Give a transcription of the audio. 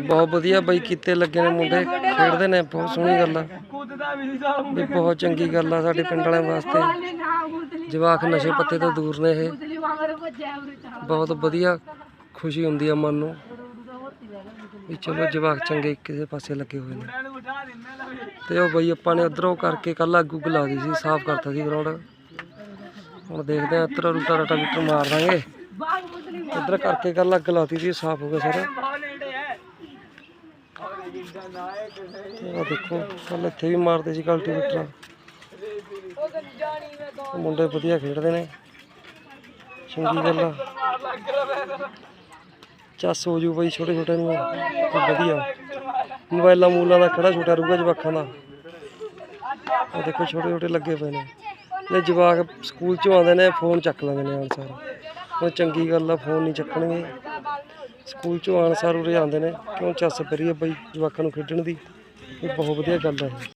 ਬਹੁਤ ਵਧੀਆ ਬਾਈ, ਕੀਤੇ ਲੱਗੇ ਨੇ ਮੁੰਡੇ, ਖੇਡਦੇ ਨੇ, ਬਹੁਤ ਸੋਹਣੀ ਗੱਲ ਆ। ਵੀ ਬਹੁਤ ਚੰਗੀ ਗੱਲ ਆ ਸਾਡੇ ਪਿੰਡ ਵਾਲਿਆਂ ਵਾਸਤੇ। ਜਵਾਕ ਨਸ਼ੇ ਪੱਤੇ ਤੋਂ ਦੂਰ ਨੇ ਇਹ। ਬਹੁਤ ਵਧੀਆ ਖੁਸ਼ੀ ਹੁੰਦੀ ਆ ਮਨ ਨੂੰ। ਵੀ ਚਲੋ ਜਵਾਕ ਚੰਗੇ ਕਿਸੇ ਪਾਸੇ ਲੱਗੇ ਹੋਏ ਨੇ। ਤੇ ਉਹ ਬਈ ਆਪਾਂ ਨੇ ਉਧਰੋਂ ਕਰਕੇ ਕੱਲ ਆਗੂ ਗਲਾ ਦੀ ਸੀ, ਸਾਫ਼ ਕਰਤਾ ਸੀ ਗਰਾਊਂਡ ਹੁਣ ਦੇਖਦੇ ਆ ਇੱਧਰ ਰੂਟਾ ਰਟਾ ਮੀਟਰ ਮਾਰ ਦਾਂਗੇ। ਇੱਧਰ ਕਰਕੇ ਕੱਲ ਅੱਗ ਲਾਤੀ ਸੀ, ਸਾਫ਼ ਹੋ ਗਿਆ ਸਾਰਾ। ਤੇ ਦੇਖੋ ਕੱਲ ਇੱਥੇ ਵੀ ਮਾਰਦੇ ਸੀ ਕਲਟੀਵੇਟਰ ਮੁੰਡੇ ਵਧੀਆ ਖੇਡਦੇ ਨੇ। ਚੰਗੀ ਗੱਲ ਆ। ਚੱਸ ਹੋ ਜੂ ਬਈ ਛੋਟੇ ਛੋਟੇ ਨੂੰ। ਵਧੀਆ। ਮੋਬਾਈਲਾਂ ਮੂਲਾਂ ਦਾ ਖੜਾ ਛੋਟਾ ਰਹੂਗਾ ਜਵਾਕਾਂ ਦਾ। ਆ ਦੇਖੋ ਛੋਟੇ ਛੋਟੇ ਲੱਗੇ ਪਏ ਨੇ। ਜੇ ਜਵਾਕ ਸਕੂਲ ਚੋਂ ਆਉਂਦੇ ਨੇ, ਫੋਨ ਚੱਕ ਲੈਂਦੇ ਨੇ ਅਨਸਾਰ ਉਹ ਚੰਗੀ ਗੱਲ ਆ, ਫੋਨ ਨਹੀਂ ਚੱਕਣਗੇ। ਸਕੂਲ ਚੋਂ ਆਉਣ ਸਾਰ ਉਰੇ ਆਉਂਦੇ ਨੇ, ਕਿਉਂ ਚੱਸ ਪਰੀ ਆ ਬਈ ਜਵਾਕਾਂ ਨੂੰ ਖੇਡਣ ਦੀ? ਇਹ ਬਹੁਤ ਵਧੀਆ ਗੱਲ ਹੈ।